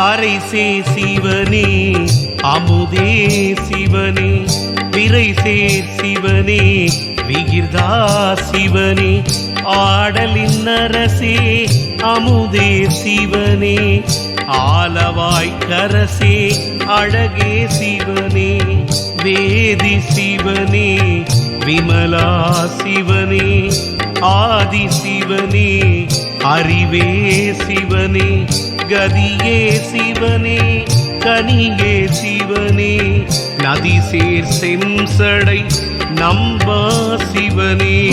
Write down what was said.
அரைசே சிவனே அமுதே சிவனே விரைசே சிவனே விகிர்தா சிவனே ஆடலின் அரசே அமுதே சிவனே ஆலவாய்க்கரசே அழகே சிவனே வேதி சிவனே விமலா சிவனே ஆதி சிவனே அறிவே சிவனே. கதியே சிவனே கனியே சிவனே. நதி சேர் செம்சடை நம்பா சிவனே.